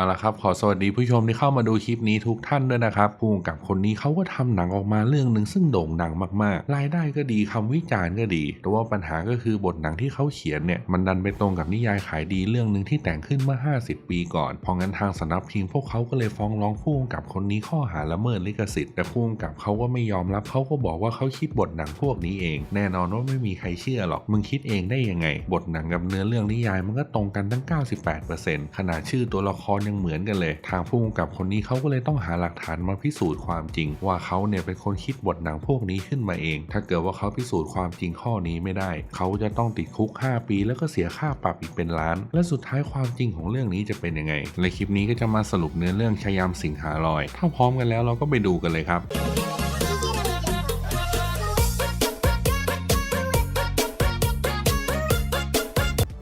เอาละครับ ขอสวัสดีผู้ชมที่เข้ามาดูคลิปนี้ทุกท่านด้วยนะครับผู้กำกับคนนี้เขาก็ทำหนังออกมาเรื่องหนึ่งซึ่งโด่งดังมากๆ รายได้ก็ดีคำวิจารณ์ก็ดี แต่ว่าปัญหาก็คือบทหนังที่เขาเขียนเนี่ยมันดันไปตรงกับนิยายขายดีเรื่องหนึ่งที่แต่งขึ้นเมื่อ 50 ปีก่อนเพราะงั้นทางสนักพิมพ์พวกเขาก็เลยฟ้องร้องผู้กำกับคนนี้ข้อหาละเมิดลิขสิทธิ์แต่ผู้กำกับเขาก็ไม่ยอมรับเขาก็บอกว่าเขาคิดบทหนังพวกนี้เอง แน่นอนว่าไม่มีใครเชื่อหรอกมึงคิดเองได้ยังไง บทหนังกับเนื้อเรื่องนิยายมันก็ตรงกันตั้ง 98%ขนาดชื่อตัวละครยังเหมือนกันเลย ทางผู้กำกับคนนี้เขาก็เลยต้องหาหลักฐานมาพิสูจน์ความจริง ว่าเขาเนี่ยเป็นคนคิดบทหนังพวกนี้ขึ้นมาเอง ถ้าเกิดว่าเขาพิสูจน์ความจริงข้อนี้ไม่ได้ เขาจะต้องติดคุก 5 ปี แล้วก็เสียค่าปรับอีกเป็นล้าน และสุดท้ายความจริงของเรื่องนี้จะเป็นยังไงในคลิปนี้ก็จะมาสรุปเนื้อเรื่องชยามสิงหาลอย ถ้าพร้อมกันแล้วเราก็ไปดูกันเลยครับ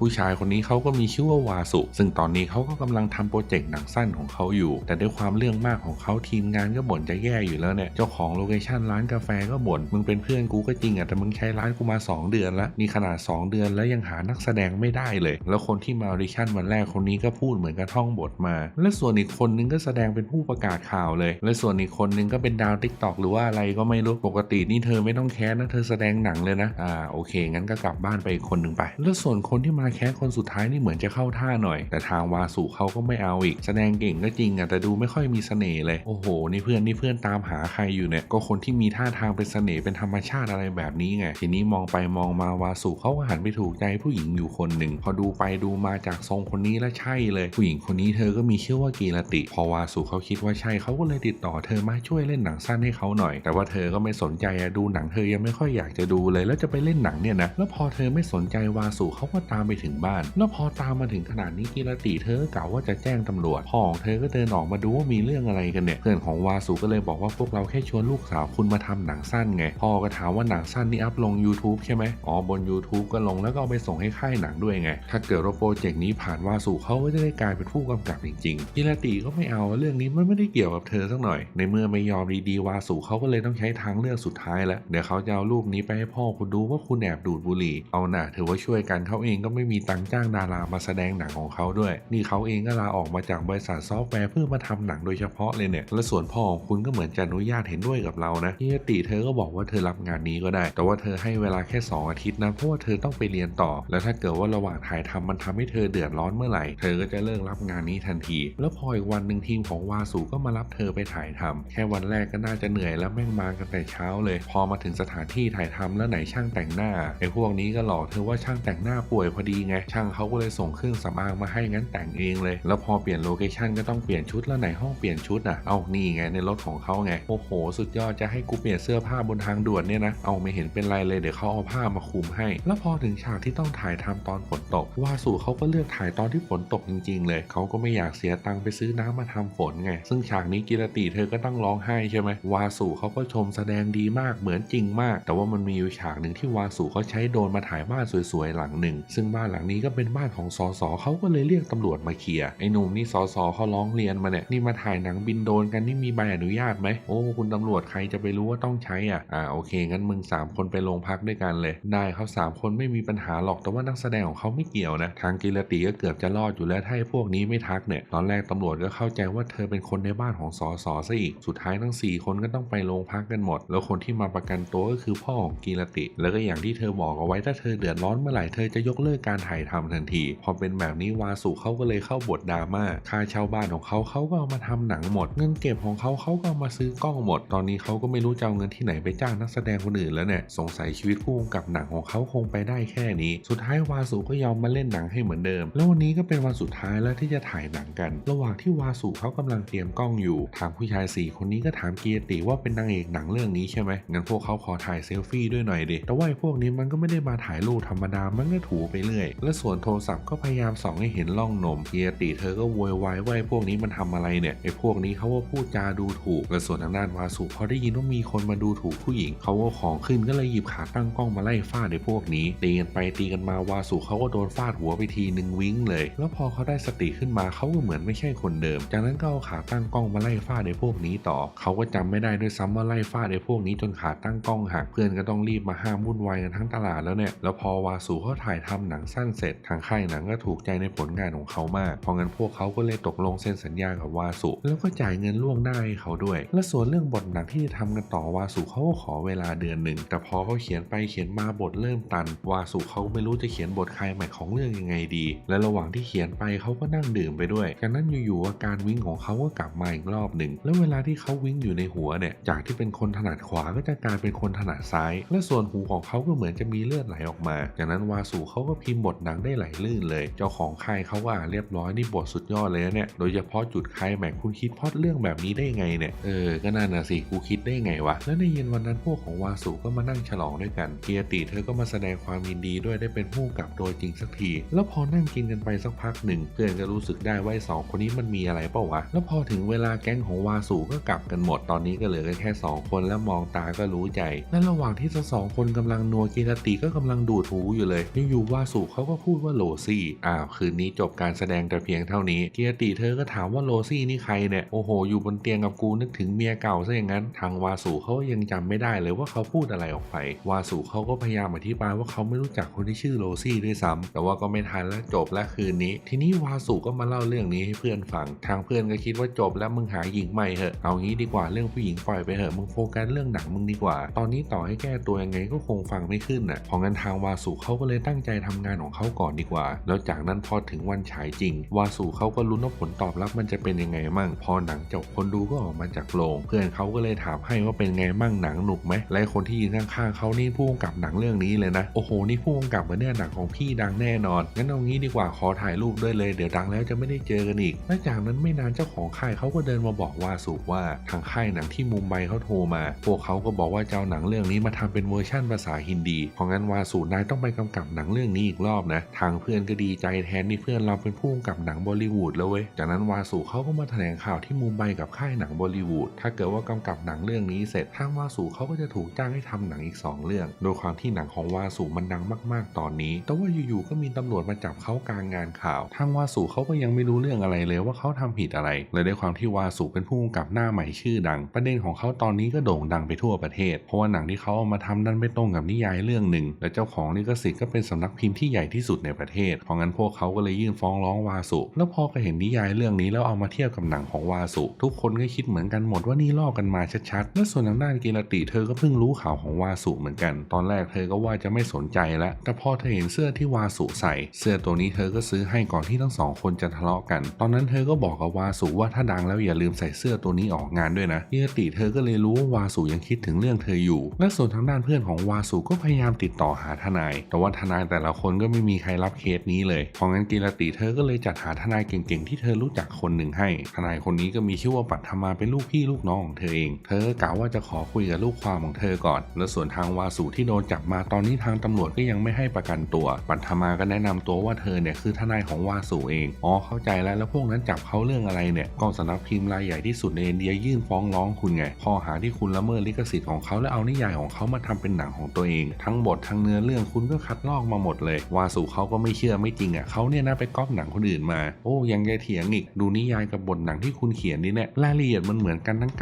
ผู้ชายคนนี้เขาก็มีชื่อว่าวาสุ ซึ่งตอนนี้เขาก็กำลังทำโปรเจกต์หนังสั้นของเขาอยู่ แต่ด้วยความเรื่องมากของเขาทีมงานก็บ่นจะแย่อยู่แล้วเนี่ยเจ้าของโลเคชั่นร้านกาแฟก็บ่นมึงเป็นเพื่อนกูก็จริงอะแต่มึงใช้ร้านกูมา 2 เดือนล้วนี่ขนาด 2 เดือนแล้วยังหานักแสดงไม่ได้เลย แล้วคนที่มาออดิชั่นวันแรกคนนี้ก็พูดเหมือนกับท่องบทมา และส่วนอีกคนนึงก็แสดงเป็นผู้ประกาศข่าวเลย และส่วนอีกคนนึงก็เป็นดาวติ๊กตอกหรือว่าอะไรก็ไม่รู้ปกตินี่เธอไม่ต้องแคสนะเธอแสดงหนังเลยนะอ่าโอเคงั้นก็กลับบ้านไปคนหนึ่งไป แล้วส่วนคนที่มาแคสคนสุดท้ายนี่เหมือนจะเข้าท่าหน่อย แต่ทางวาสุเขาก็ไม่เอาอีก แสดงเก่งก็จริงอะแต่ดูไม่ค่อยมีเสน่ห์เลย โอ้โห นี่เพื่อนนี่เพื่อนตามหาใครอยู่เนี่ย ก็คนที่มีท่าทางเป็นเสน่ห์เป็นธรรมชาติอะไรแบบนี้ไง ทีนี้มองไปมองมาวาสุเขาก็หันไปถูกใจผู้หญิงอยู่คนหนึ่ง พอดูไปดูมาจากทรงคนนี้แล้วใช่เลย ผู้หญิงคนนี้เธอก็มีชื่อว่ากีรติ พอวาสุเขาคิดว่าใช่เขาก็เลยติดต่อเธอมาช่วยเล่นหนังสั้นให้เขาหน่อย แต่ว่าเธอก็ไม่สนใจอะดูหนังเธอยังไม่ค่อยอยากจะดูเลย แล้วจะไปเล่นหนังเนี่ยนะ แล้วพอเธอไม่สนใจวาสุเขาก็ตามไปถึงบ้าน แล้วพอตามมาถึงขนาดนี้กีรติเธอก็กล่าวว่าจะแจ้งตำรวจพ่อของเธอก็เดินออกมาดูว่ามีเรื่องอะไรกันเนี่ยเพื่อนของวาสุก็เลยบอกว่าพวกเราแค่ชวนลูกสาวคุณมาทำหนังสั้นไงพ่อก็ถามว่าหนังสั้นนี่อัพลง YouTube ใช่ไหมอ๋อบน YouTube ก็ลงแล้วก็เอาไปส่งให้ค่ายหนังด้วยไง ถ้าเกิดว่าโปรเจกต์นี้ผ่านวาสุเขาก็จะได้กลายเป็นผู้กำกับจริงๆกีรติก็ไม่เอาเรื่องนี้มันไม่ได้เกี่ยวกับเธอสักหน่อย ในเมื่อไม่ยอมดีๆวาสุเขาก็เลยต้องใช้ทางเลือกสุดท้ายแล้วเดี๋ยวเขาจะเอารูปนี้ไปให้พ่อคุณดูว่าคุณแอบดูดบุหรี่เอาหน่าถือว่าช่วยกันเขาเองก็ไม่มีตังจ้างดารามาแสดงหนังของเขาด้วย นี่เขาเองก็ลาออกมาจากบริษัทซอฟต์แวร์เพื่อมาทำหนังโดยเฉพาะเลยเนี่ย และส่วนพ่อของคุณก็เหมือนจะอนุญาตเห็นด้วยกับเรานะที่ติเธอก็บอกว่าเธอรับงานนี้ก็ได้ แต่ว่าเธอให้เวลาแค่ 2 อาทิตย์นะเพราะว่าเธอต้องไปเรียนต่อ แล้วถ้าเกิดว่าระหว่างถ่ายทำมันทำให้เธอเดือดร้อนเมื่อไหร่ เธอก็จะเลิกรับงานนี้ทันที แล้วพออีกวันหนึ่งทีมของวาสูก็มารับเธอไปถ่ายทำแค่วันแรกก็น่าจะเหนื่อยแล้วแม่งมากันแต่เช้าเลย พอมาถึงสถานที่ถ่ายทำแล้วไหนช่างแต่งหน้าไอ้พวกนี้ก็หลอกเธอว่าช่างแต่งหน้าป่วยพอดีไงช่างเขาก็เลยส่งเครื่องสำอางมาให้งั้นแต่งเองเลย แล้วพอเปลี่ยนโลเคชันก็ต้องเปลี่ยนชุดแล้วไหนห้องเปลี่ยนชุดอะเอานี่ไงในรถของเขาไงโอ้โห สุดยอดจะให้กูเปลี่ยนเสื้อผ้าบนทางด่วนเนี่ยนะเอาไม่เห็นเป็นไรเลยเดี๋ยวเขาเอาผ้ามาคลุมให้ แล้วพอถึงฉากที่ต้องถ่ายทำตอนฝนตก วาสุเขาก็เลือกถ่ายตอนที่ฝนตกจริง ๆ เลยเขาก็ไม่อยากเสียตังค์ไปซื้อน้ำมาทำฝนไง ซึ่งฉากนี้กิรติเธอก็ต้องร้องไห้ใช่ไหมวาสุเขาก็ชมแสดงดีมากเหมือนจริงมาก แต่ว่ามันมีอยู่ฉากหนึ่งที่วาสุเขาใช้โดนมาถ่ายบ้านสวยๆหลังหนึ่งซึ่งบ้านหลังนี้ก็เป็นบ้านของสสเขาก็เลยเรียกตำรวจมาเคลียร์ไอ้หนุ่มนี่สสเขาร้องเรียนมาเนี่ยนี่มาถ่ายหนังบินโดนกันนี่มีใบอนุญาตไหมโอ้คุณตำรวจใครจะไปรู้ว่าต้องใช้อะอ่าโอเคงั้นมึง 3 คนไปโรงพักด้วยกันเลย ได้เขา3คนไม่มีปัญหาหรอกแต่ว่านักแสดงของเขาไม่เกี่ยวนะทางกิรติก็เกือบจะรอดอยู่แล้วถ้าไอ้พวกนี้ไม่ทักเนี่ยตอนแรกตำรวจก็เข้าใจว่าเธอเป็นคนในบ้านของสสซะอีกสุดท้ายทั้ง 4 คนก็ต้องไปโรงพักกันหมด แล้วคนที่มาประกันตัวก็คือพ่อของกิรติ แล้วก็อย่างที่เธอบอกเอาไว้ถ้าเธอเดือดร้อนเมื่อไหร่เธอจะยกเลิกการถ่ายทำทันที พอเป็นแบบนี้วาสุเขาก็เลยเข้าบทดราม่า ค่าเช่าบ้านของเขาเขาก็เอามาทำหนังหมด เงินเก็บของเขาเขาก็เอามาซื้อกล้องหมด ตอนนี้เขาก็ไม่รู้จะเอาเงินที่ไหนไปจ้างนักแสดงคนอื่นแล้วเนี่ย สงสัยชีวิตผู้กับหนังของเขาคงไปได้แค่นี้ สุดท้ายวาสุก็ยอมมาเล่นหนังให้เหมือนเดิม แล้ววันนี้ก็เป็นวันสุดท้ายแล้วที่จะถ่ายหนังกัน ระหว่างที่วาสุเขากำลังเตรียมกล้องอยู่ทางผู้ชายสี่คนนี้ก็ถามเกียรติว่าเป็นนางเอกหนังเรื่องนี้ใช่ไหมงั้นพวกเขาขอถ่ายเซลฟี่ด้วยหน่อยดิแต่ว่าไอ้พวกนี้มันก็ไม่ได้มาถ่ายรูปธรรมดามันก็ถูไปเรื่อยและส่วนโทรศัพท์ก็พยายามส่องให้เห็นร่องนมเกียติเธอก็โวยวายว่าไอ้พวกนี้มันทำอะไรเนี่ยไอ้พวกนี้เขาว่าพูดจาดูถูกและส่วนทางด้านวาสุพอได้ยินว่ามีคนมาดูถูกผู้หญิงเขาก็ของขึ้นก็เลยหยิบขาตั้งกล้องมาไล่ฟาดไอ้พวกนี้ตีกันไปตีกันมาวาสุเขาก็โดนฟาดหัวไปทีหนึ่งวิ้งเลย แล้วพอเขาได้สติขึ้นมาเขาก็เหมือนไม่ใช่คนเดิม จากนั้นก็เอาขาตั้งกล้องมาไล่ฟาดไอ้พวกนี้ต่อเขาก็จำไม่ได้ด้วยซ้ำว่าไล่ฟาดไอ้พวกนี้จนขาตั้งกล้องหักเพื่อนก็ต้องรีบมาห้ามวุ่นวายกันทั้งตลาดแล้วเนี่ยแล้วพอวาสุเขาถ่ายทำหนังสั้นเสร็จทางค่ายหนังก็ถูกใจในผลงานของเขามาก เพราะงั้นพวกเขาก็เลยตกลงเซ็นสัญญากับวาสุ แล้วก็จ่ายเงินล่วงหน้าให้เขาด้วย และส่วนเรื่องบทหนังที่จะทำกันต่อวาสุเขาก็ขอเวลาเดือนหนึ่ง แต่พอเขาเขียนไปเขียนมาบทเริ่มตัน วาสุเขาไม่รู้จะเขียนบทใครใหม่ของเรื่องยังไงดี และระหว่างที่เขียนไปเขาก็นั่งดื่มไปด้วยจากนั้นอยู่ๆอาการวิ่งของเขาก็กลับมาอีกรอบหนึ่ง แล้วเวลาที่เขาวิ่งอยู่ในหัวเนี่ย จากที่เป็นคนถนัดขวาก็จะกลายเป็นคนถนัดซ้าย และส่วนหูของเขาก็เหมือนจะมีเลือดไหลออกมา จากนั้นวาสุเขาก็พิมบทหนังได้ไหลลื่นเลย เจ้าของค่ายเขาว่าเรียบร้อยนี่บทสุดยอดเลยนะเนี่ย โดยเฉพาะจุดคลายแม็กคุณคิดพอดเรื่องแบบนี้ได้ไงเนี่ย เออ ก็นั่นน่ะสิ กูคิดได้ไงวะ แล้วในเย็นวันนั้นพวกของวาสุก็มานั่งฉลองด้วยกันเกียรติเธอก็มาแสดงความยินดีด้วยได้เป็นผู้กับโดยจริงสักที แล้วพอนั่งกินกันไปสักพักหนึ่ง เพื่อนก็รู้สึกได้ว่าสองคนนี้มันมีอะไรเปล่าวะ แล้วพอถึงเวลาแก๊งของวาสุก็กลับกันหมด ตอนนี้ก็เหลือกันแค่สองคนแล้วมองตาก็รู้ใจ และระหว่างที่ทั้งสองคนกำลังนัวกีรติก็กำลังดูดหูอยู่เลย อยู่ๆวาสุเขาก็พูดว่าโลซี่ อ้าวคืนนี้จบการแสดงแต่เพียงเท่านี้ เกีรติเธอก็ถามว่าโลซี่นี่ใครเนี่ย โอ้โห อยู่บนเตียงกับกูนึกถึงเมียเก่าซะอย่างนั้น ทางวาสุเขายังจำไม่ได้เลยว่าเขาพูดอะไรออกไป วาสุเขาก็พยายามอธิบายว่าเขาไม่รู้จักคนที่ชื่อโลซี่ด้วยซ้ำแต่ว่าก็ไม่ทันแล้วจบแล้วคืนนี้ ทีนี้วาสุก็มาเล่าเรื่องนี้ให้เพื่อนฟัง ทางเพื่อนก็คิดว่าจบแล้วมึงหาหญิงใหม่เหอะ เอางี้ดีกว่าเรื่องผู้หญิงปล่อยไปเหอะ มึงโฟกัสเรื่องหนังมึงดีกว่า ตอนนี้ต่อให้แก้ตัวยังไงก็คงฟังไม่ขึ้นน่ะพราะงั้นทางวาสุเขาก็เลยตั้งใจทำงานของเขาก่อนดีกว่า แล้วจากนั้นพอถึงวันฉายจริง วาสุเขาก็ลุ้นว่าผลตอบรับมันจะเป็นยังไงมั่ง พอหนังจบคนดูก็ออกมาจากโรงเพื่อนเขาก็เลยถามให้ว่าเป็นไงมั่งหนังหนุกไหมและคนที่ยืนข้างๆเขานี่ผู้กำกับหนังเรื่องนี้เลยนะโอ้โหนี่ผู้กำกับเหมือนเนี่ยหนังของพี่ดังแน่นอนงั้นเอางี้ดีกว่าขอถ่ายรูปด้วยเลยเดี๋ยวดังแล้วจะไม่ได้เจอกันอีกและจากนั้นไม่นานเจ้าของค่ายเขาก็เดินมาบอกวาสุว่าทางค่ายหนังที่มุมไบเขาโทรมา พวกเขาก็บอกว่าจะเอาหนังเรื่องนี้มาทำเป็นเวอร์ชั่นภาษาฮินดีเพราะงั้นวาสุนายต้องไปกำกับหนังเรื่องนี้อีกรอบนะ ทางเพื่อนก็ดีใจแทนที่เพื่อนเราเป็นผู้กำกับหนังบอลิวูดแล้วเว้ย จากนั้นวาสุเขาก็มาแถลงข่าวที่มุมไบกับค่ายหนังบอลิวูด ถ้าเกิดว่ากำกับหนังเรื่องนี้เสร็จทางวาสุเขาก็จะถูกจ้างให้ทำหนังอีก 2 เรื่อง โดยความที่หนังของวาสุมันดังมาก ๆ ตอนนี้ แต่ว่าอยู่ๆก็มีตำรวจมาจับเขากลางงานข่าว ทางวาสุเขาก็ยังไม่รู้เรื่องอะไรเลยว่าเขาทำผิดอะไร เลยด้วยความที่วาสุเป็นผู้กำกับหน้าใหม่ชื่อดัง ประเด็นของเขาตอนนี้ก็โด่งดังไปทั่วประเทศ เพราะว่าหนังที่เขาเอามาทำดันไปตรงกับนิยายเรื่องหนึ่ง และเจ้าของลิขสิทธิ์ก็เป็นสำนักพิมพ์ที่ใหญ่ที่สุดในประเทศ เพราะงั้นพวกเขาก็เลยยื่นฟ้องร้องวาสุ แล้วพอก็เห็นนิยายเรื่องนี้แล้วเอามาเทียบกับหนังของวาสุ ทุกคนก็คิดเหมือนกันหมดว่านี่ลอกกันมาชัดๆ และส่วนทางด้านกีรติเธอก็เพิ่งรู้ข่าวของวาสุเหมือนกัน ตอนแรกเธอก็ว่าจะไม่สนใจแล้ว แต่พอเธอเห็นเสื้อที่วาสุใส่ เสื้อตัวนี้เธอก็ซื้อให้ก่อนที่ทั้งสองคนจะทะเลาะกัน ตอนนั้นเธอก็บอกกับวาสุว่าถ้าดังแล้วอย่าลืมใส่เสื้อตัวนี้ออกงานด้วยนะกีรติเธอก็เลยรู้ว่าวาสุยังคิดถึงเรื่องเธออยู่ และส่วนทางด้านเพื่อนของวาสุก็พยายามติดต่อหาทนาย แต่ว่าทนายแต่ละคนก็ไม่มีใครรับเคสนี้เลยเพราะงั้นกีรติเธอก็เลยจัดหาทนายเก่งๆที่เธอรู้จักคนหนึ่งให้ ทนายคนนี้ก็มีชื่อว่าปัทมาเป็นลูกพี่ลูกน้องของเธอเอง เธอกล่าวว่าจะขอคุยกับลูกความของเธอก่อน และส่วนทางวาสุที่โดนจับมาตอนนี้ทางตำรวจก็ยังไม่ให้ประกันตัว ปัทมาก็แนะนำตัวว่าเธอเนี่ยคือทนายของวาสุเอง อ๋อเข้าใจแล้วแล้วพวกนั้นจับเขาเรื่องอะไรเนี่ยกองสำนักพิมพ์รายใหญ่ที่สุดในอินเดียยื่นฟ้องร้องคุณไงข้อหาที่คุณละเมิดลิขสิทธิ์ของเขาและเอานิยายของเขามาทำเป็นหนังของตัวเอง ทั้งบททั้งเนื้อเรื่องคุณก็คัดลอกมาหมดเลยววาสุเขาก็ไม่เชื่อไม่จริงอะเขาเนี่ยนะไปก๊อปหนังคนอื่นมา โอ้ยังจะเถียงอีก ดูนิยายกับบทหนังที่คุณเขียนนี่เนี่ยรายละเอียดมันเหมือนกันทั้ง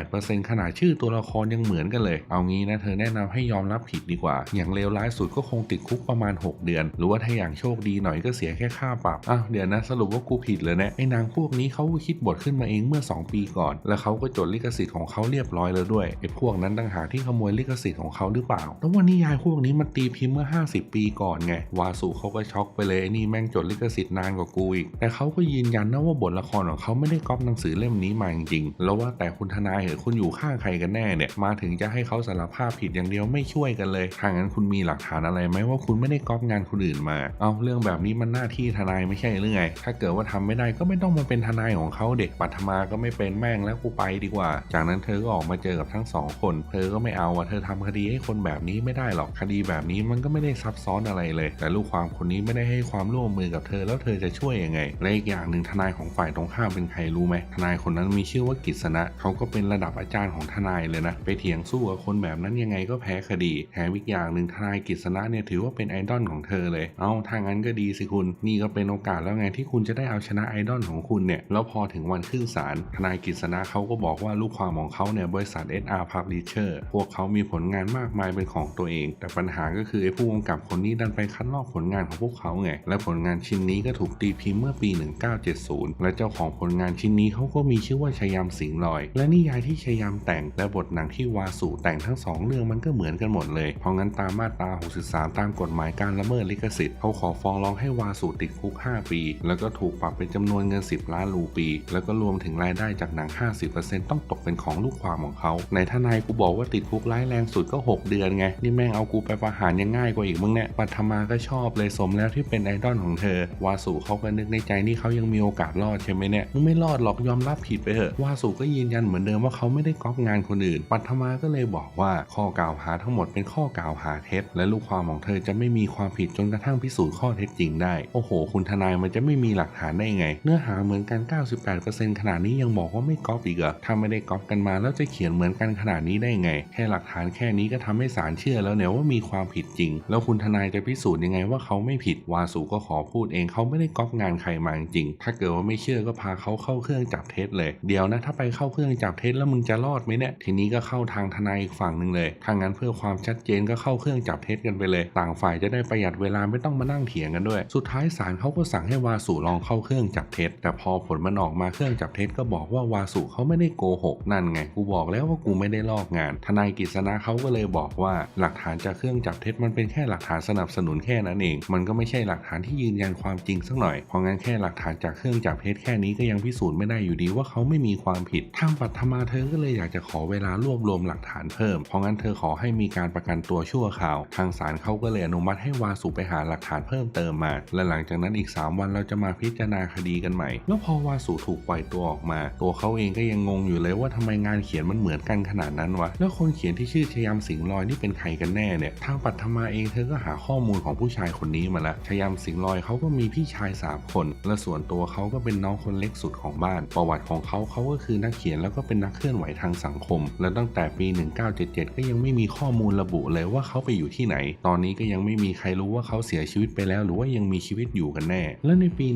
98%ขนาดชื่อตัวละครยังเหมือนกันเลย เอางี้นะเธอแนะนำให้ยอมรับผิดดีกว่า อย่างเลวร้ายสุดก็คงติดคุกประมาณ 6 เดือน หรือว่าถ้าอย่างโชคดีหน่อยก็เสียแค่ค่าปรับอ้าวเดี๋ยวนะสรุปว่ากูผิดเลยนะไอ้นางพวกนี้เขาคิดบทขึ้นมาเองเมื่อ 2 ปีก่อน แล้วเขาก็จดลิขสิทธิ์ของเขาเรียบร้อยแล้วด้วยไอ้พวกนั้นต่างหากที่ขโมยลิขสิทธิ์ของเขาหรือเปล่าแต่ว่านิยายพวกนี้มันตีพิมพ์เมื่อ 50 ปีก่อนไงวาสุเขาก็ช็อกไปเลยนี่แม่งจดลิขสิทธิ์นานกว่ากูอีก แต่เขาก็ยืนยันนะว่าบทละครของเขาไม่ได้ก๊อปหนังสือเล่มนี้มาจริงๆแล้วว่าแต่คุณทนายเหรอคุณอยู่ข้างใครกันแน่เนี่ย มาถึงจะให้เขาสารภาพผิดอย่างเดียวไม่ช่วยกันเลยทางนั้นคุณมีหลักฐานอะไรไหมว่าคุณไม่ได้ก๊อปงานคนอื่นมา เอาเรื่องแบบนี้มันหน้าที่ทนายไม่ใช่หรือไง ถ้าเกิดว่าทำไม่ได้ก็ไม่ต้องมาเป็นทนายของเขาเด็กปัทมาก็ไม่เป็นแม่งแล้วกูไปดีกว่า จากนั้นเธอก็ออกมาเจอกับทั้งสองคน เธอก็ไม่เอาว่าเธอทำคดีให้คนแบบนี้ไม่ได้หรอกคดีแบบนี้มันก็ไม่ได้ซับซ้อนอะไรเลยแต่ลูกความคนนี้ไม่ได้ให้ความร่วมมือกับเธอแล้วเธอจะช่วยยังไง และอีกอย่างหนึ่งทนายของฝ่ายตรงข้ามเป็นใครรู้ไหมทนายคนนั้นมีชื่อว่ากิษณะเขาก็เป็นระดับอาจารย์ของทนายเลยนะ ไปเถียงสู้กับคนแบบนั้นยังไงก็แพ้คดีแถมอีกอย่างหนึ่งทนายกิษณะเนี่ยถือว่าเป็นไอดอลของเธอเลย เอาถ้างั้นก็ดีสิคุณ นี่ก็เป็นโอกาสแล้วไงที่คุณจะได้เอาชนะไอดอลของคุณเนี่ย แล้วพอถึงวันขึ้นศาลทนายกิษณะเขาก็บอกว่าลูกความของเขาเนี่ยบริษัท SR Publisher พวกเขามีผลงานมากมายเป็นของตัวเอง แต่ปัญหาก็คือไอ้ผู้กำกับคนนี้ดันไปคัดลลอกผลงานของพวกเขาไง และผลงานชิ้นนี้ก็ถูกตีพิมพ์เมื่อปี 1970 และเจ้าของผลงานชิ้นนี้เขาก็มีชื่อว่าชยามสิงห์ลอย และนิยายที่ชยามแต่งและบทหนังที่วาสุแต่งทั้งสองเรื่องมันก็เหมือนกันหมดเลย เพราะงั้นตามมาตรา 63 ตามกฎหมายการละเมิดลิขสิทธิ์เขาขอฟ้องร้องให้วาสุติดคุก 5 ปี แล้วก็ถูกปรับเป็นจำนวนเงิน 10 ล้านรูปี แล้วก็รวมถึงรายได้จากหนัง 50%ต้องตกเป็นของลูกความของเขาในทนายกูบอกว่าติดคุกร้ายแรงสุดก็ 6 เดือนไงนี่แม่งเอากูไปประหารยังง่ายกว่าอีกมึงเนี่ยปัทมาก็ชอบเลยสมแล้วที่เป็นไอดอลของเธอ วาสุเขาก็นึกในใจนี่เขายังมีโอกาสรอดใช่ไหมเนี่ยมึงไม่รอดหรอกยอมรับผิดไปเถอะวาสุก็ยืนยันเหมือนเดิมว่าเขาไม่ได้ก๊อปงานคนอื่น ปัทมาก็เลยบอกว่าข้อกล่าวหาทั้งหมดเป็นข้อกล่าวหาเท็จ และลูกความของเธอจะไม่มีความผิดจนกระทั่งพิสูจน์ข้อเท็จจริงได้ โอ้โห คุณทนายมันจะไม่มีหลักฐานได้ไง เนื้อหาเหมือนกัน 98%ขนาดนี้ยังบอกว่าไม่ก๊อปอีกเหรอถ้าไม่ได้ก๊อปกันมาแล้วจะเขียนเหมือนกันขนาดนี้ได้ไง แค่หลักฐานแค่นี้ก็ทำให้ศาลเชื่อแล้วเนี่ยว่ามีความผิดจริง แล้วคุณทนายจะพิสูจน์ยังไงว่าเขาไม่ผิดวาสุก็ขอพูดเองเขาไม่ได้ก๊อปงานใครมาจริงถ้าเกิดว่าไม่เชื่อก็พาเขาเข้าเครื่องจับเท็จเลยเดี๋ยวนะถ้าไปเข้าเครื่องจับเท็จแล้วมึงจะรอดไหมเนี่ยทีนี้ก็เข้าทางทนายอีกฝั่งหนึ่งเลยถ้างั้นเพื่อความชัดเจนก็เข้าเครื่องจับเท็จกันไปเลย ต่างฝ่ายจะได้ประหยัดเวลาไม่ต้องมานั่งเถียงกันด้วย สุดท้ายศาลเขาก็สั่งให้วาสุลองเข้าเครื่องจับเท็จ แต่พอผลมันออกมาเครื่องจับเท็จก็บอกว่าวาสุเขาไม่ได้โกหกนั่นไงกูบอกแล้วว่ากูไม่ได้ลอกงาน ทนายกฤษณะเขาก็เลยบอกว่าหลักฐานจากเครื่องจับเท็จมันเป็นแค่หลักฐานสนับสนุนแค่นั้นเอง มันก็ไม่ใช่หลักฐานที่ยืนยันความจริงสักหน่อย เพราะงั้นแค่หลักฐานจากเครื่องจับเท็จแค่นี้ก็ยังพิสูจน์ไม่ได้อยู่ดีว่าเขาไม่มีความผิด ทางปัทมาเธอก็เลยอยากจะขอเวลารวบรวมหลักฐานเพิ่ม เพราะงั้นเธอขอให้มีการประกันตัวชั่วคราว ทางศาลเขาก็เลยอนุมัติให้วาสุไปหาหลักฐานเพิ่มเติมมา และหลังจากนั้นอีก 3 วันเราจะมาพิจารณาคดีกันใหม่ แล้วพอวาสุถูกปล่อยตัวออกมา ตัวเขาเองก็ยังงงอยู่เลยว่าทำไมงานเขียนมันเหมือนกันขนาดนั้นวะ แล้วคนเขียนที่ชื่อชยามสิงห์ลอยนี่เป็นใครกันแน่เนี่ย ทางปัทมาเองเธอก็หาข้อมูลของผู้ชายคนนี้มาแล้วชยามสิงห์ลอยเขาก็มีพี่ชาย 3 คน และส่วนตัวเขาก็เป็นน้องคนเล็กสุดของบ้าน ประวัติของเขาเขาก็คือนักเขียนแล้วก็เป็นนักเคลื่อนไหวทางสังคม และตั้งแต่ปี 1977 ก็ยังไม่มีข้อมูลระบุเลยว่าเขาไปอยู่ที่ไหน ตอนนี้ก็ยังไม่มีใครรู้ว่าเขาเสียชีวิตไปแล้ว หรือว่ายังมีชีวิตอยู่กันแน่ และในปี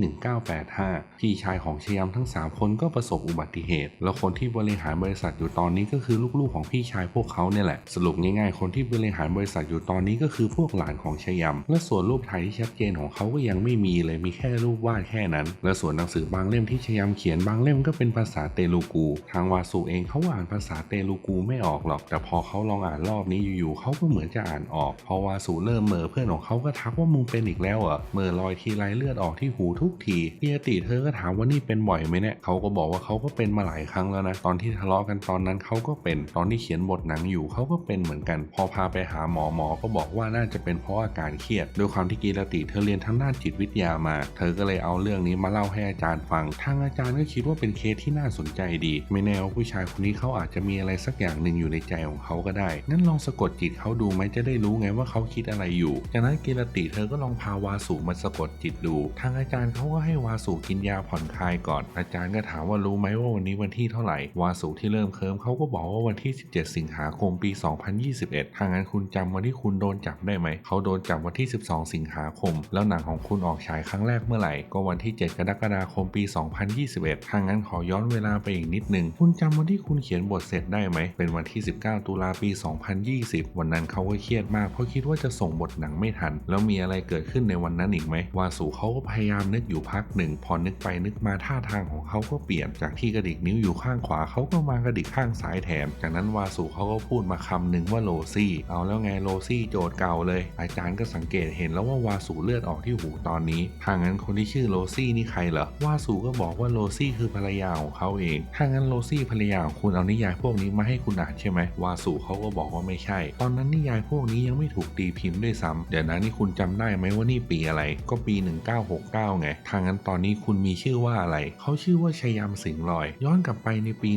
1985 พี่ชายของชยามทั้ง 3 คนก็ประสบอุบัติเหตุ แล้วคนที่บริหารบริษัทอยู่ตอนนี้ก็คือลูกๆของพี่ชายพวกเขาเนี่ยแหละ สรุปง่ายๆ คนที่บริหารบริษัทอยู่ตอนนี้ก็คือพวกหลานของชยามและส่วนรูปถ่ายที่ชัดเจนของเขาก็ยังไม่มีเลยมีแค่รูปวาดแค่นั้น และส่วนหนังสือบางเล่มที่ชยามเขียนบางเล่มก็เป็นภาษาเตลูกู ทางวาสุเองเขาอ่านภาษาเตลูกูไม่ออกหรอก แต่พอเขาลองอ่านรอบนี้อยู่ๆเขาก็เหมือนจะอ่านออก พอวาสุเริ่มเม่อเพื่อนของเขาก็ทักว่ามึงเป็นอีกแล้วเหรอเม่อลอยทีไรเลือดออกที่หูทุกทีเฮียติเธอก็ถามว่านี่เป็นบ่อยไหมเนี่ยเขาก็บอกว่าเขาก็เป็นมาหลายครั้งแล้วนะตอนที่ทะเลาะกันตอนนั้นเขาก็เป็นตอนที่เขียนบทหนังอยู่เขาก็เป็นเหมือนกัน พอพาไปหาหมอหมอก็บอกว่าน่าจะเป็นเพราะอาการเครียดด้วยความที่กีรติเธอเรียนทางด้านจิตวิทยามา เธอก็เลยเอาเรื่องนี้มาเล่าให้อาจารย์ฟัง ทางอาจารย์ก็คิดว่าเป็นเคสที่น่าสนใจดี ไม่แน่ว่าผู้ชายคนนี้เขาอาจจะมีอะไรสักอย่างหนึ่งอยู่ในใจของเขาก็ได้ งั้นลองสะกดจิตเขาดูไหมจะได้รู้ไงว่าเขาคิดอะไรอยู่ จากนั้นกีรติเธอก็ลองพาวาสุมาสะกดจิตดู ทางอาจารย์เขาก็ให้วาสุกินยาผ่อนคลายก่อน อาจารย์ก็ถามว่ารู้ไหมว่าวันนี้วันที่เท่าไหร่ วาสุที่เริ่มเคิมเขาก็บอกว่าวันที่ 17 สิงหาคมปี 2021ทางนั้นคุณจำวันที่คุณโดนจับได้ไหม เขาโดนจับวันที่12 สิงหาคม แล้วหนังของคุณออกฉายครั้งแรกเมื่อไหร่ ก็วันที่ 7 กรกฎาคมปี 2021 ทางนั้นขอย้อนเวลาไปอีกนิดนึง คุณจำวันที่คุณเขียนบทเสร็จได้ไหม เป็นวันที่ 19 ตุลาปี 2020 วันนั้นเขาก็เครียดมากเพราะคิดว่าจะส่งบทหนังไม่ทัน แล้วมีอะไรเกิดขึ้นในวันนั้นอีกไหมวาสุเขาก็พยายามนึกอยู่พักหนึ่ง พอนึกไปนึกมาท่าทางของเขาก็เปลี่ยน จากที่กระดิกนิ้วอยู่ข้างขวาเขาก็มากระดิกข้างซ้ายแทน จากนั้นวาสุเขาก็พูดมาคำหนึ่งว่าโลซี่ เอาแล้วไงโลซี่โจทย์เก่าเลย อาจารย์ก็สังเกตเห็นแล้วว่าวาสุเลือดออกที่หูตอนนี้ถ้างั้นคนที่ชื่อโลซี่นี่ใครเหรอวาสุก็บอกว่าโลซี่คือภรรยาของเขาเองถ้างั้นโลซี่ภรรยาของคุณเอานิยายพวกนี้มาให้คุณอ่านใช่ไหมวาสุเขาก็บอกว่าไม่ใช่ ตอนนั้นนิยายพวกนี้ยังไม่ถูกตีพิมพ์ด้วยซ้ำเดี๋ยวนะนี่คุณจำได้ไหมว่านี่ปีอะไร ก็ปี 1969 ไงถ้างั้นตอนนี้คุณมีชื่อว่าอะไร เขาชื่อว่าชยามสิงห์ลอย ย้อนกลับไปในปี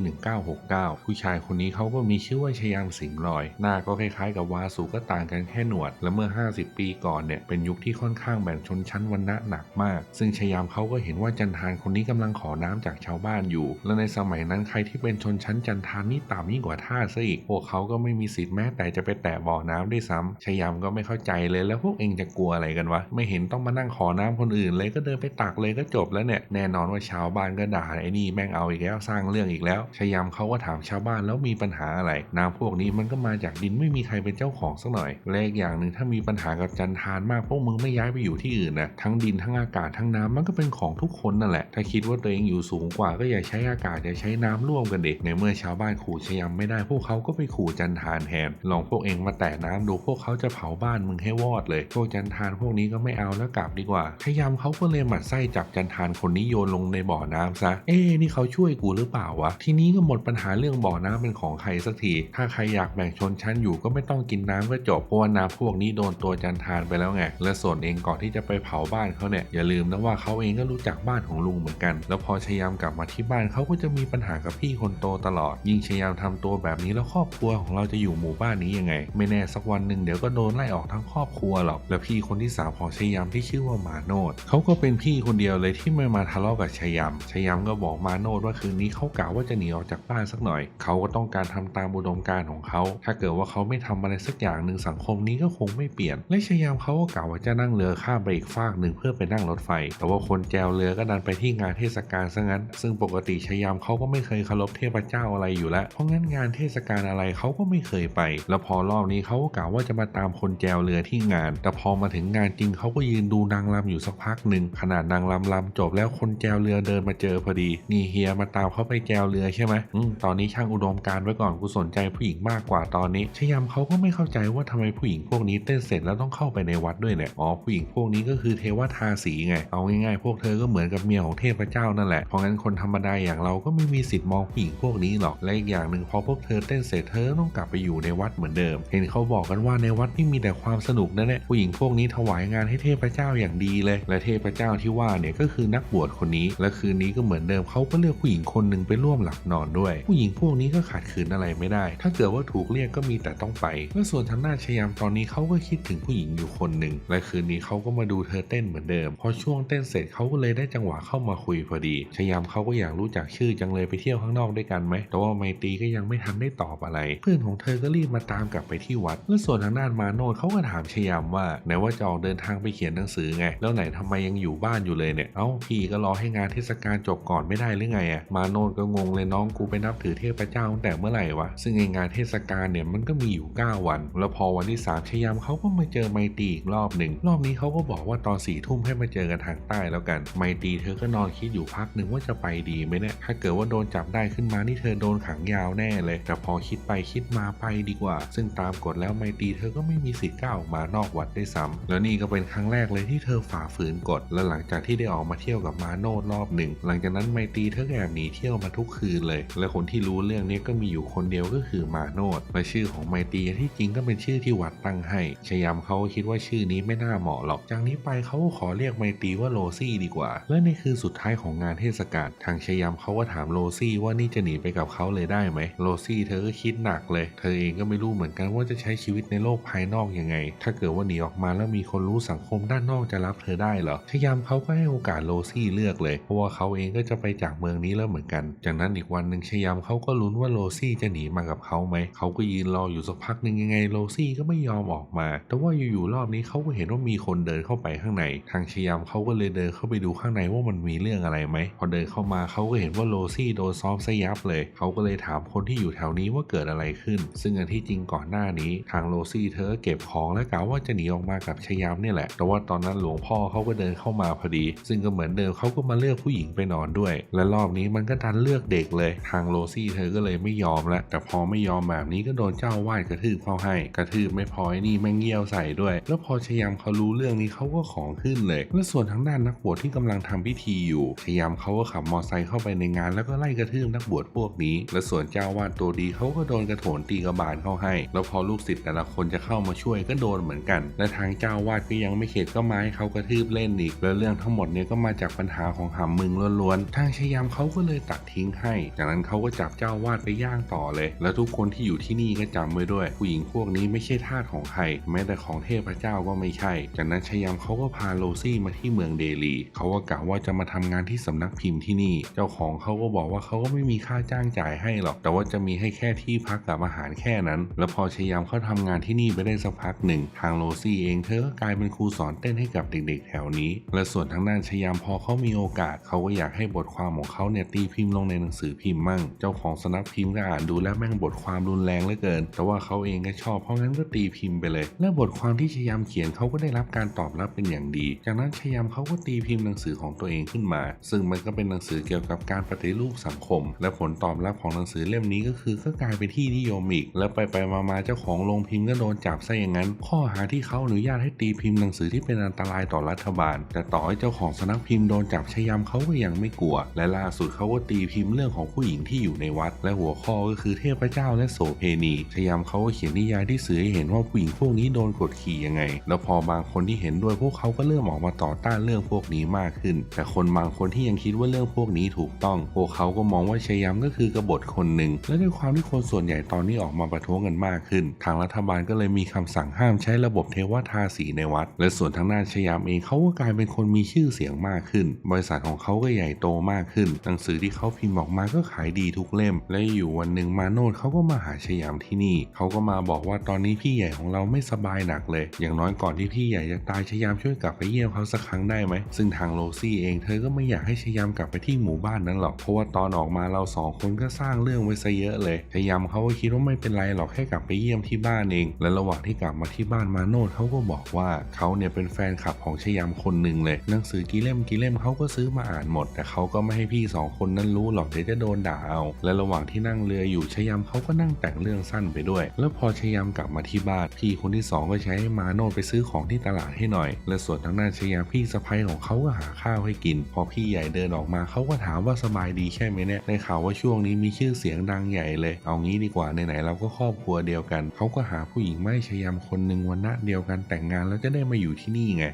1969 ผู้ชายคนนี้เขาก็มีชื่อว่าชยามสิงห์ลอย หน้าก็คล้ายๆ กับวาสุก็ต่างกันแค่หนวด และเมื่อ 50 ปีก่อนเนี่ยเป็นยุคที่ค่อนข้างแบ่งชนชั้นวรรณะหนักมาก ซึ่งชยามเขาก็เห็นว่าจันทานคนนี้กำลังขอน้ำจากชาวบ้านอยู่ และในสมัยนั้นใครที่เป็นชนชั้นจันทานนี่ต่ำยิ่งกว่าท่าสซะอีกพวกเขาก็ไม่มีสิทธิ์แม้แต่จะไปแตะบ่อน้ำด้วยซ้ำชยามก็ไม่เข้าใจเลยแล้วพวกเองจะกลัวอะไรกันวะไม่เห็นต้องมานั่งขอน้ำคนอื่นเลยก็เดินไปตักเลยก็จบแล้วเนี่ยแน่นอนว่าชาวบ้านก็ด่าไอ้นี่แม่งเอาอีกแล้วสร้างเรื่องอีกแล้วชยามเขาก็ถามชาวบ้านแล้วมีปัญหาอะไร น้ำพวกนี้มันก็มาจากดินไม่มีใครเป็นเจ้าของสักหน่อยและอีกอย่างหนึ่งถ้ามีปัญหากับจันทาานมากพวกมึงไม่ย้ายไปอยู่ที่อื่นนะทั้งดินทั้งอากาศทั้งน้ำมันก็เป็นของทุกคนนั่นแหละ ถ้าคิดว่าตัวเองอยู่สูงกว่าก็อย่าใช้อากาศอย่าใช้น้ำร่วมกันเด็กในเมื่อชาวบ้านขู่ชยำไม่ได้พวกเขาก็ไปขู่จันทานแทนลองพวกเองมาแตะน้ำดูพวกเขาจะเผาบ้านมึงให้วอดเลย พวกจันทานพวกนี้ก็ไม่เอาแล้วกลับดีกว่าชยำเขาก็เลยหมั่นไส้จับจันทานคนนี้โยนลงในบ่อน้ำซะเอ๊นี่เขาช่วยกูหรือเปล่าวะทีนี้ก็หมดปัญหาเรื่องบ่อน้ำเป็นของใครสักทีถ้าใครอยากแบ่งชนชั้นอยู่ก็ไม่ต้องกินน้ำก็จบเพราะว่าน้ำพวกนี้โดนตัวจันทานไปแล้วไง และส่วนเองก่อนที่จะไปเผาบ้านเขาเนี่ยอย่าลืมนะว่าเขาเองก็รู้จักบ้านของลุงเหมือนกัน แล้วพอชยามกลับมาที่บ้านเขาก็จะมีปัญหากับพี่คนโตตลอด ยิ่งชยามทำตัวแบบนี้แล้วครอบครัวของเราจะอยู่หมู่บ้านนี้ยังไง ไม่แน่สักวันหนึ่งเดี๋ยวก็โดนไล่ออกทั้งครอบครัวหรอกและพี่คนที่สามของชยามที่ชื่อว่ามาโนดเขาก็เป็นพี่คนเดียวเลยที่ไม่มาทะเลาะกับชยามชยามก็บอกมาโนดว่าคืนนี้เขากล่าวว่าจะหนีออกจากบ้านสักหน่อย เขาก็ต้องการทำตามอุดมการณ์ของเขา ถ้าเกิดว่าเขาไม่ทำอะไรสักอย่างหนึ่งสังคมนี้ก็คงไม่เปลี่ยน และชยามเขาก็กล่าวว่าจะนั่งเรือข้ามไปอีกฟากหนึ่งเพื่อไปนั่งรถไฟ แต่ว่าคนแจวเรือก็ดันไปที่งานเทศกาลซะงั้น ซึ่งปกติชยามเขาก็ไม่เคยเคารพเทพเจ้าอะไรอยู่แล้ว เพราะงั้นงานเทศกาลอะไรเขาก็ไม่เคยไป แล้วพอรอบนี้เขาก็กล่าวว่าจะมาตามคนแจวเรือที่งาน แต่พอมาถึงงานจริงเขาก็ยืนดูนางรำอยู่สักพักหนึ่งขนาดนางรำรำจบแล้วคนแจวเรือเดินมาเจอพอดี นี่เฮียมาตามเขาไปแจวเรือใช่ไหมอืมตอนนี้ช่างอุดมการไว้ก่อนกูสนใจผู้หญิงมากกว่าตอนนี้ชยามเขาก็ไม่เข้าใจว่าทำไมผู้หญิงพวกนี้เต้นเสร็จแล้วต้องเข้าไปในวัดด้วยเนี่ยอ๋อผู้หญิงพวกนี้ก็คือเทวทาสีไงเอาง่ายๆพวกเธอก็เหมือนกับเมียของเทพเจ้านั่นแหละเพราะงั้นคนธรรมดาอย่างเราก็ไม่มีสิทธิ์มองผู้หญิงพวกนี้หรอกและอีกอย่างหนึ่งพอพวกเธอเต้นเสร็จเธอต้องกลับไปอยู่ในวัดเหมือนเดิม เห็นเขาบอกกันว่าในวัดไม่มีแต่ความสนุกนั่นแหละผู้หญิงพวกนี้ถวายงานให้เทพเจ้าอย่างดีเลย และเทพเจ้าที่ว่าเนี่ยก็คือนักบวชคนนี้ และคืนนี้ก็เหมือนเดิมเขาก็เลือกผู้หญิงคนหนึ่งไปร่วมหลับนอนด้วย ผู้หญิงพวกนี้ก็ขาดขืนอะไรไม่ได้ ถ้าเกิดว่าถูกเรียกก็มีแต่ต้องไปและส่วนทางด้าชยามตอนนี้เขาก็คิดถึงผู้หญิงอยู่คนหนึ่งและคืนนี้เขาก็มาดูเธอเต้นเหมือนเดิม พอช่วงเต้นเสร็จเขาก็เลยได้จังหวะเข้ามาคุยพอดีชยามเขาก็อยากรู้จักชื่อจังเลยไปเที่ยวข้างนอกด้วยกันไหม แต่ว่าไมตรีก็ยังไม่ทันได้ตอบอะไร เพื่อนของเธอก็รีบมาตามกลับไปที่วัด และส่วนทางด้านมาโนดเขาก็ถามชยามว่าไหนว่าจะออกเดินทางไปเขียนหนังสือไง แล้วไหนทำไมยังอยู่บ้านอยู่เลยเนี่ย เอ้าพี่ก็รอให้งานเทศกาลจบก่อนไม่ได้หรือไงอะมาโนดก็งงเลยน้องกูไปนับถือเทพเจ้าตั้งแต่เมื่อไหร่วะ ซึ่งไองานเทศกาลเนี่ยมันก็มีอยู่ 9 วัน แล้วพอวันที่3ชยามเขาก็มาเจอไมตรีอีกรอบหนึ่งรอบนี้เขาก็บอกว่าตอนสี่ทุ่มให้มาเจอกันทางใต้แล้วกัน ไมตีเธอก็นอนคิดอยู่พักหนึ่งว่าจะไปดีไหมเนี่ยถ้าเกิดว่าโดนจับได้ขึ้นมานี่เธอโดนขังยาวแน่เลย แต่พอคิดไปคิดมาไปดีกว่า ซึ่งตามกฎแล้วไมตีเธอก็ไม่มีสิทธิ์ก้าวออกมานอกวัดได้ซ้ำแล้วนี่ก็เป็นครั้งแรกเลยที่เธอฝ่าฝืนกฎและหลังจากที่ได้ออกมาเที่ยวกับมาโนดรอบหนึ่งหลังจากนั้นไมตีเธอแอบหนีเที่ยวมาทุกคืนเลย และคนที่รู้เรื่องนี้ก็มีอยู่คนเดียวก็คือมาโนดและชื่อของไมตีที่จริงก็เป็นชื่อที่วัดตั้งให้ชยามเขาคิดว่าชื่อนี้ไม่น่าเหมาะหรอก จากนี้ไปเขาขอเรียกไมตรีว่าโรซี่ดีกว่า และในคืนสุดท้ายของงานเทศกาลทางชยามเขาก็ถามโรซี่ว่านี่จะหนีไปกับเขาเลยได้ไหมโรซี่เธอก็คิดหนักเลย เธอเองก็ไม่รู้เหมือนกันว่าจะใช้ชีวิตในโลกภายนอกยังไง ถ้าเกิดว่าหนีออกมาแล้วมีคนรู้สังคมด้านนอกจะรับเธอได้เหรอชยามเขาก็ให้โอกาสโรซี่เลือกเลย เพราะว่าเขาเองก็จะไปจากเมืองนี้แล้วเหมือนกัน จากนั้นอีกวันหนึ่งชยามเขาก็ลุ้นว่าโรซี่จะหนีมากับเขาไหมเขาก็ยืนรออยู่สักพักหนึ่งยังไงโรซี่ก็ไม่ยอมออกมา แต่ว่าอยู่ๆรอบนี้เขาก็เห็นว่ามีคนเดินเข้าไปข้างในทางชยามเขาก็เลยเดินเข้าไปดูข้างในว่ามันมีเรื่องอะไรไหมพอเดินเข้ามาเขาก็เห็นว่าโรซี่โดนซ้อมซะยับเลยเขาก็เลยถามคนที่อยู่แถวนี้ว่าเกิดอะไรขึ้น ซึ่งอันที่จริงก่อนหน้านี้ ทางโรซี่เธอเก็บของและกล่าวว่าจะหนีออกมากับชยามเนี่ยแหละ แต่ว่าตอนนั้นหลวงพ่อเขาก็เดินเข้ามาพอดี ซึ่งก็เหมือนเดิมเขาก็มาเลือกผู้หญิงไปนอนด้วย และรอบนี้มันก็ดันเลือกเด็กเลย ทางโรซี่เธอก็เลยไม่ยอมละแต่พอไม่ยอมแบบนี้ก็โดนเจ้าอาวาดกระทืบเข้าให้ กระทืบไม่พอไอ้นี่แม่งเงี้ยวใส่ด้วย แล้วพอชยามเขารู้เรื่องนี้เขาก็ของขึ้นเลย และส่วนทางด้านนักบวชที่กำลังทำพิธีอยู่ชยามเขาก็ขับมอไซค์เข้าไปในงานแล้วก็ไล่กระทืบนักบวชพวกนี้ และส่วนเจ้าวาดตัวดีเขาก็โดนกระโถนตีกระบาลเข้าให้ แล้วพอลูกศิษย์แต่ละคนจะเข้ามาช่วยก็โดนเหมือนกัน และทางเจ้าวาดก็ยังไม่เข็ดก็มาให้เขากระทืบเล่นอีก แล้วเรื่องทั้งหมดเนี่ยก็มาจากปัญหาของหำมึงล้วนๆ ทางชยามเขาก็เลยตัดทิ้งให้ จากนั้นเขาก็จับเจ้าวาดไปย่างต่อเลย แล้วทุกคนที่อยู่ที่นี่ก็จำไว้ด้วย ผู้หญิงพวกนี้ไม่ใช่ทาสของใครแม้แต่ของเทพเจ้าก็ไม่ใช่ จากนั้นชยามเขาก็พาโรซี่มาที่เมืองเดลี เขาก็กะว่าจะมาทำงานที่สำนักพิมพ์ที่นี่ เจ้าของเขาก็บอกว่าเขาก็ไม่มีค่าจ้างจ่ายให้หรอก แต่ว่าจะมีให้แค่ที่พักกับอาหารแค่นั้น แล้วพอชยามเขาทำงานที่นี่ไปได้สักพักหนึ่ง ทางโรซี่เองเธอก็กลายเป็นครูสอนเต้นให้กับเด็กๆ แถวนี้ และส่วนทางด้านชยามพอเขามีโอกาส เขาก็อยากให้บทความของเขาเนี่ยตีพิมพ์ลงในหนังสือพิมพ์มั่ง เจ้าของสำนักพิมพ์ก็อ่านดูแล้วแม่งบทความรุนแรงเหลือเกิน แต่ว่าเขาเองก็ชอบเพราะงั้นก็ตีพิมพ์ไปเลย และบทความที่ชยามเขียนเขาก็ได้รับการตอบรับเป็นอย่างดี จากนั้นชยามเขาก็ตีพิมพ์หนังสือของตัวเองขึ้นมา ซึ่งมันก็เป็นหนังสือเกี่ยวกับการปฏิรูปสังคม และผลตอบรับของหนังสือเล่มนี้ก็คือก็กลายเป็นที่นิยมอีก แล้วไปไปมาๆเจ้าของโรงพิมพ์ก็โดนจับซะอย่างนั้น ข้อหาที่เขาอนุญาตให้ตีพิมพ์หนังสือที่เป็นอันตรายต่อรัฐบาล แต่ต่อให้เจ้าของสำนักพิมพ์โดนจับชยามเขาก็ยังไม่กลัว และล่าสุดเขาก็ตีพิมพ์เรื่องของผู้หญิงที่อยู่ในวัด และหัวข้อก็คือเทพเจ้าและโสเพณีชยามเขาก็เขียนนิยายที่สื่อให้เห็นว่าผู้หญิงพวกนี้โดนกดขี่ยังไงแล้วพอบางคนที่เห็นด้วยพวกเขาก็เริ่มออกมาต่อต้านเรื่องพวกนี้มากขึ้น แต่คนบางคนที่ยังคิดว่าเรื่องพวกนี้ถูกต้อง พวกเขาก็มองว่าชัยยามก็คือกบฏคนหนึ่ง และด้วยความที่คนส่วนใหญ่ตอนนี้ออกมาประท้วงกันมากขึ้น ทางรัฐบาลก็เลยมีคำสั่งห้ามใช้ระบบเทวทาสีในวัด และส่วนทางด้านชัยยามเองเขาก็กลายเป็นคนมีชื่อเสียงมากขึ้น บริษัทของเขาก็ใหญ่โตมากขึ้น หนังสือที่เขาพิมพ์ออกมาก็ขายดีทุกเล่ม และอยู่วันหนึ่งมาโนดเขาก็มาหาชัยามที่นี่ เขาก็มาบอกว่าตอนนี้พี่ใหญ่ของเราไม่สบายหนักเลย อย่างน้อยก่อนที่พี่ใหญ่จะตายชยามช่วยกลับไปเยี่ยมเขาสักครั้งได้ไหมซึ่งทางโรซี่เองเธอก็ไม่อยากให้ชยามกลับไปที่หมู่บ้านนั้นหรอกเพราะว่าตอนออกมาเราสองคนก็สร้างเรื่องไว้ซะเยอะเลยชยามเขาก็คิดว่าไม่เป็นไรหรอกแค่กลับไปเยี่ยมที่บ้านเอง และระหว่างที่กลับมาที่บ้านมาโนดเขาก็บอกว่าเขาเนี่ยเป็นแฟนคลับของชยามคนหนึ่งเลย หนังสือกี่เล่มกี่เล่มเขาก็ซื้อมาอ่านหมด แต่เขาก็ไม่ให้พี่สองคนนั้นรู้หรอกเดี๋ยวจะโดนด่าเอา และระหว่างที่นั่งเรืออยู่ชยามเขาก็นั่งแต่งเรื่องสั้นไปด้วย แล้วพอชยามกลับมาที่บ้านพี่คนที่สองก็ใช้มาโนดไปซื้อของที่ตลาดให้หน่อย และส่วนทางด้านชยามพี่สะใภ้ของเขาก็หาข้าวให้กิน พอพี่ใหญ่เดินออกมาเขาก็ถามว่าสบายดีใช่ไหมเนี่ยได้ข่าวว่าช่วงนี้มีชื่อเสียงดังใหญ่เลย เอางี้ดีกว่าไหนๆเราก็ครอบครัวเดียวกัน เขาก็หาผู้หญิงไมาให้ชยามคนหนึ่งวันณะเดียวกันแต่งงานแล้วจะได้มาอยู่ที่นี่ไง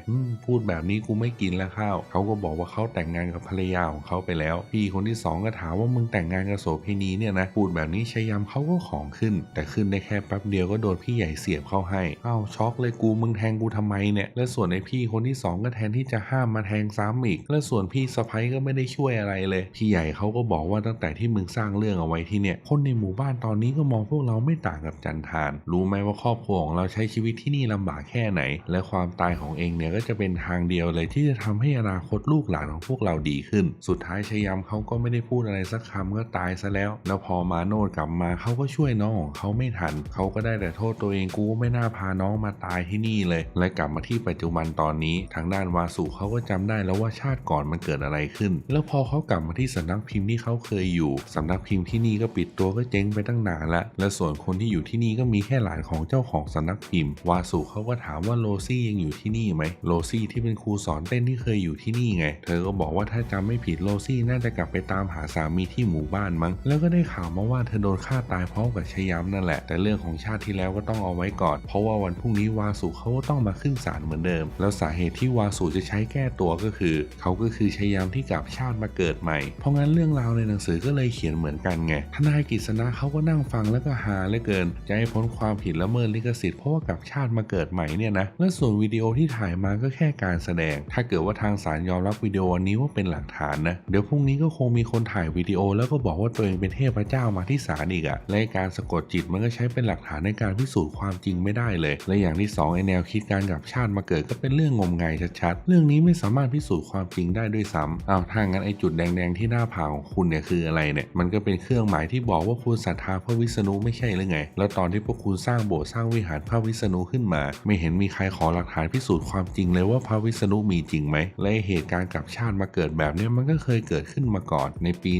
พูดแบบนี้กูไม่กินแล้วข้าวเขาก็บอกว่าเขาแต่งงานกับภรรยาของเขาไปแล้ว พี่คนที่สองก็ถามว่ามึงแต่งงานกับโสเภณีเนี่ยนะพูดแบบนี้ชยามเขาก็ของขึ้น แต่ขึ้นได้แค่แป๊บเดียวก็โดนพี่ใหญ่เสียบเข้าให้อ้าวช็อกเลยกูมึงแทงกูทำไมเนี่ย และส่วนไอ้พี่คนที่สองก็แทนที่จะห้ามมาแทงซ้ำอีก และส่วนพี่สะพ้ยก็ไม่ได้ช่วยอะไรเลย พี่ใหญ่เขาก็บอกว่าตั้งแต่ที่มึงสร้างเรื่องเอาไว้ที่เนี่ย คนในหมู่บ้านตอนนี้ก็มองพวกเราไม่ต่างกับจันทาน รู้ไหมว่าครอบครัวของเราใช้ชีวิตที่นี่ลำบากแค่ไหน และความตายของเองเนี่ยก็จะเป็นทางเดียวเลยที่จะทำให้อนาคตลูกหลานของพวกเราดีขึ้น สุดท้ายชยามเขาก็ไม่ได้พูดอะไรสักคำก็ตายซะแล้ว แล้วพอมาโนดกลับมาเขาก็ช่วยน้องของเขาไม่ทัน เขาก็ได้แต่โทษตัวเองกูไม่น่าพาน้องมาตายที่นี่เลย และกลับมาที่ปัจจุบันตอนนี้ ทางด้านวาสุเขาก็จำได้แล้วว่าชาติก่อนมันเกิดอะไรขึ้น แล้วพอเขากลับมาที่สำนักพิมพ์ที่เขาเคยอยู่สำนักพิมพ์ที่นี่ก็ปิดตัวก็เจ๊งไปตั้งนานละและส่วนคนที่อยู่ที่นี่ก็มีแค่หลานของเจ้าของสำนักพิมพ์ วาสุเขาก็ถามว่าโรซี่ยังอยู่ที่นี่ไหมโรซี่ที่เป็นครูสอนเต้นที่เคยอยู่ที่นี่ไง เธอก็บอกว่าถ้าจำไม่ผิดโรซี่น่าจะกลับไปตามหาสามีที่หมู่บ้านมั้ง แล้วก็ได้ข่าวมาว่าเธอโดนฆ่าตายพร้อมกับชยามนั่นแหละ แต่เรื่องของชาติที่แล้วก็ต้องเอาไว้ก่อน เพราะว่าวันพรุ่งนี้วาสุเขาก็ต้องมาขึ้นศาลเหมือนเดิม แล้วสาเหตุที่วาสุจะใช้แก้ตัวก็คือ เขาก็คือชยามที่กลับชาติมาเกิดใหม่ เพราะงั้นเรื่องราวในหนังสือก็เลยเขียนเหมือนกันไงทนายกฤษณะเขาก็นั่งฟังแล้วก็ฮาเหลือเกิน จะให้พ้นความผิดละเมิดลิขสิทธิ์เพราะว่ากลับชาติมาเกิดใหม่เนี่ยนะและส่วนวิดีโอที่ถ่ายมาก็แค่การแสดง ถ้าเกิดว่าทางศาลยอมรับวิดีโอนี้ว่าเป็นหลักฐานนะเดี๋ยวพรุ่งนี้ก็คงมีคนถ่ายวิดีโอ แล้วก็บอกว่าตัวเองเป็นเทพเจ้ามาที่ศาลอีกอะและการสะกดจิตมันก็ใช้เป็นหลักฐานในการพิสูจน์ความจริงไม่ได้เลย และอย่างที่สองไอแนวคิดการกลับชาติมาเกิดก็เป็นเรื่องงมงายชัดๆ เรื่องนี้ไม่สามารถพิสูจน์ความจริงได้ด้วยซ้ำเอาวถ้างั้นไอจุดแดงๆที่หน้าผาของคุณเนี่ยคืออะไรเนี่ย มันก็เป็นเครื่องหมายที่บอกว่าคุณศรัทธาพระวิษณุไม่ใช่หรือไง แล้วตอนที่พวกคุณสร้างโบสถ์สร้างวิหารพระวิษณุขึ้นมา ไม่เห็นมีใครขอหลักฐานพิสูจน์ความจริงเลยว่าพระวิษณุมีจริงไหม และเหตุการณ์กลับชาติมาเกิดแบบเนี้ยมันก็เคยเกิดขึ้นมาก่อน ในปี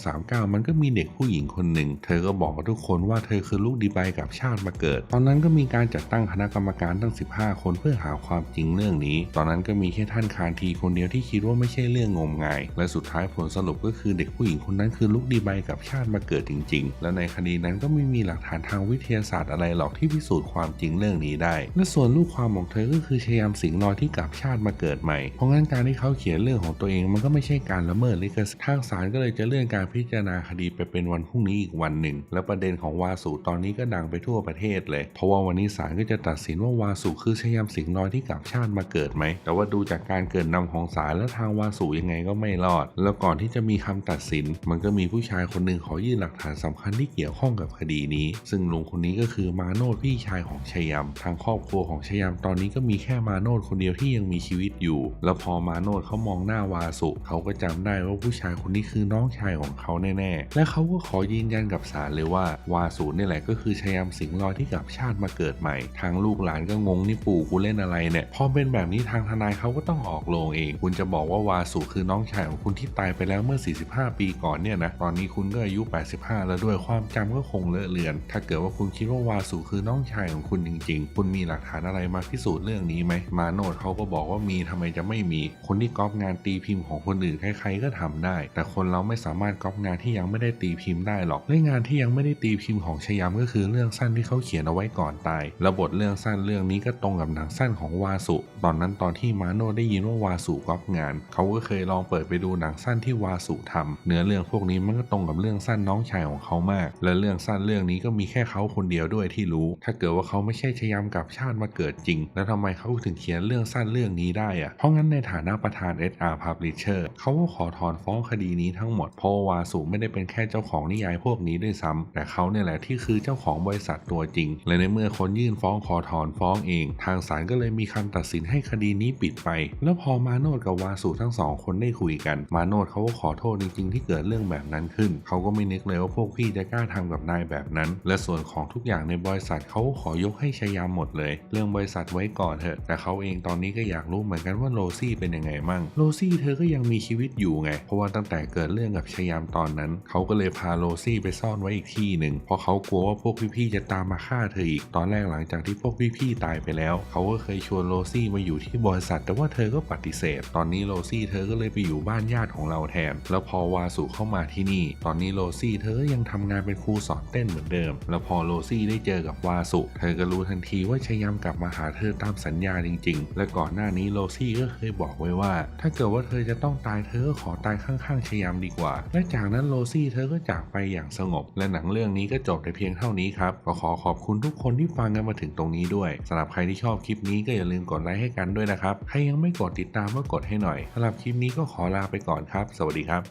1939 มันก็มีเด็กผู้หญิงคนหนึ่ง เธอก็บอกกับทุกคนว่าเธอคือลูกดีใบกับชาติมาเกิด ตอนนั้นก็มีการจัดตั้งคณะกรรมการตั้ง15 คนเพื่อหาความจริงเรื่องนี้ ตอนนั้นก็มีแค่ท่านคานทีคนเดียวที่คิดว่าไม่ใช่เรื่องงมงาย และสุดท้ายผลสรุปก็คือเด็กผู้หญิงคนนั้นคือลูกดีใบกับชาติมาเกิดจริง ๆ และในคดีนั้นก็ไม่มีหลักฐานทางวิทยาศาสตร์อะไรหรอกที่พิสูจน์ความจริงเรื่องนี้ได้ และส่วนลูกความของเธอก็คือชยามสิงห์ลอยที่กลับชาติมาเกิดใหม่ เพราะงั้นการที่เขาเขียนเรื่องของตัวเองมันก็ไม่ใช่การละเมิดลิขสิทธิ์ทางศาลก็เลยจะเลื่อนการพิจารณาคดีไปเป็นวันพรุ่งนี้อีกวันหนึ่ง และประเด็นของวาสุตอนนี้ก็ดังไปทั่วประเทศเลย เพราะว่าวันนี้ศาลก็จะตัดสินว่าวาสุคือชยามสิงห์ลอยที่กลับชาติมาเกิดไหม แต่ว่าดูจากการเกิดนำของศาลและทางวาสุยังไงก็ไม่รอด แล้วก่อนที่จะมีคำตัดสิน มันก็มีผู้ชายคนหนึ่งขอยื่นหลักฐานสำคัญที่เกี่ยวข้องกับคดีนี้ ซึ่งลุงคนนี้ก็คือมาโนดพี่ชายของชยามทางครอบครัวของชยามตอนนี้ก็มีแค่มาโนดคนเดียวที่ยังมีชีวิตอยู่ แล้วพอมาโนดเขามองหน้าวาสุเขาก็จำได้ว่าผู้ชายคนนี้คือน้องชายของเขาแน่ๆ และเขาก็ขอยืนยันกับศาลเลยว่าวาสุนี่แหละก็คือชยามสิงห์ลอยที่กลับชาติมาเกิดใหม่ทางลูกหลานก็งงงนี่ปู่กูเล่นอะไรเนี่ยพอเป็นแบบนี้ทางทนายเขาก็ต้องออกโรงเอง คุณจะบอกว่าวาสุคือน้องชายของคุณที่ตายไปแล้วเมื่อ 45 ปีก่อนเนี่ยนะตอนนี้คุณก็อายุ 85 แล้วด้วยความจำก็คงเลอะเลือน ถ้าเกิดว่าคุณคิดว่าวาสุคือน้องชายของคุณจริง ๆ คุณมีหลักฐานอะไรมาพิสูจน์เรื่องนี้ไหมมาโนดเขาก็บอกว่ามีทำไมจะไม่มี คนที่ก๊อปงานตีพิมพ์ของคนอื่นใครๆก็ทำได้ แต่คนเราไม่สามารถก๊อปงานที่ยังไม่ได้ตีพิมพ์ได้หรอกและงานที่ยังไม่ได้ตีพิมพ์ของชยามก็คือเรื่องสั้นที่เขาเขียนเอาไว้ก่อนตายแล้วบทเรื่องสั้นเรื่องนี้ก็ตรงกับหนังสั้นของวาสุ ตอนนั้นตอนที่มาโน่ได้ยินว่าวาสุก๊อปงาน เขาก็เคยลองเปิดไปดูหนังสั้นที่วาสุทำเนื้อเรื่องพวกนี้มันก็ตรงกับเรื่องสั้นน้องชายของเขามาก และเรื่องสั้นเรื่องนี้ก็มีแค่เขาคนเดียวด้วยที่รู้ ถ้าเกิดว่าเขาไม่ใช่ชยามกับชาติมาเกิดจริง แล้วทำไมเขาถึงเขียนเรื่องสั้นเรื่องนี้ได้อะเพราะงั้นในฐานะประธาน SR Publisher เขาก็ขอถอนฟ้องคดีนี้ทั้งหมดเพราะวาสุไม่ได้เป็นแค่เจ้าของนิยายพวกนี้ด้วยซ้ำแต่เขาเนี่ยแหละที่คือเจ้าของบริษัทตัวจริง และในเมื่อคนยื่นฟ้องขอถอนฟ้องเอง ทางศาลก็เลยมีคำตัดสินให้คดีนี้ปิดไป แล้วพอมาโนดกับวาสุทั้งสองคนได้คุยกัน มาโนดเขาก็ขอโทษจริงๆที่เกิดเรื่องแบบนั้นขึ้น เขาก็ไม่นึกเลยว่าพวกพี่จะกล้าทำกับนายแบบนั้น และส่วนของทุกอย่างในบริษัทเขาก็ขอยกให้ชยามหมดเลย เรื่องบริษัทไว้ก่อนเถอะ แต่เขาเองตอนนี้ก็อยากรู้เหมือนกันว่าโรซี่เป็นยังไงมั่ง โรซี่เธอก็ยังมีชีวิตอยู่ไง เพราะว่าตั้งแต่เกิดเรื่องกับชยามตอนนั้น เขาก็เลยพาโรซี่ไปซ่อนไว้อีกที่หนึ่ง เพราะเขากลัวว่าพวกพี่ๆจะตามมาฆ่าเธออีก ตอนแรกหลังจากที่พวกพี่ๆตายไปแล้ว เขาก็เคยชวนโรซี่มาอยู่ที่บริษัท แต่ว่าเธอก็ปฏิเสธ ตอนนี้โรซี่เธอก็เลยไปอยู่บ้านญาติของเราแทน แล้วพอวาสุเข้ามาที่นี่ ตอนนี้โรซี่เธอก็ยังทำงานเป็นครูสอนเต้นเหมือนเดิม แล้วพอโรซี่ได้เจอกับวาสุ เธอก็รู้ทันทีว่าชยามกลับมาหาเธอตามสัญญาจริง ๆ และก่อนหน้านี้โรซี่ก็เคยบอกไว้ว่า ถ้าเกิดว่าเธอจะต้องตายเธอก็ขอตายข้างๆชยามดีกว่า และจากนั้นโรซี่เธอก็จากไปอย่างสงบ และหนังเรื่องนี้ก็จบแต่เพียงเท่านี้ครับก็ขอขอบคุณทุกคนที่ฟังกันมาถึงตรงนี้ด้วยสำหรับบใครที่ชอบคลิปนี้ก็อย่าลืมกดไลค์ให้กันด้วยนะครับ ใครยังไม่กดติดตามก็กดให้หน่อยสำหรับคลิปนี้ก็ขอลาไปก่อนครับ สวัสดีครับ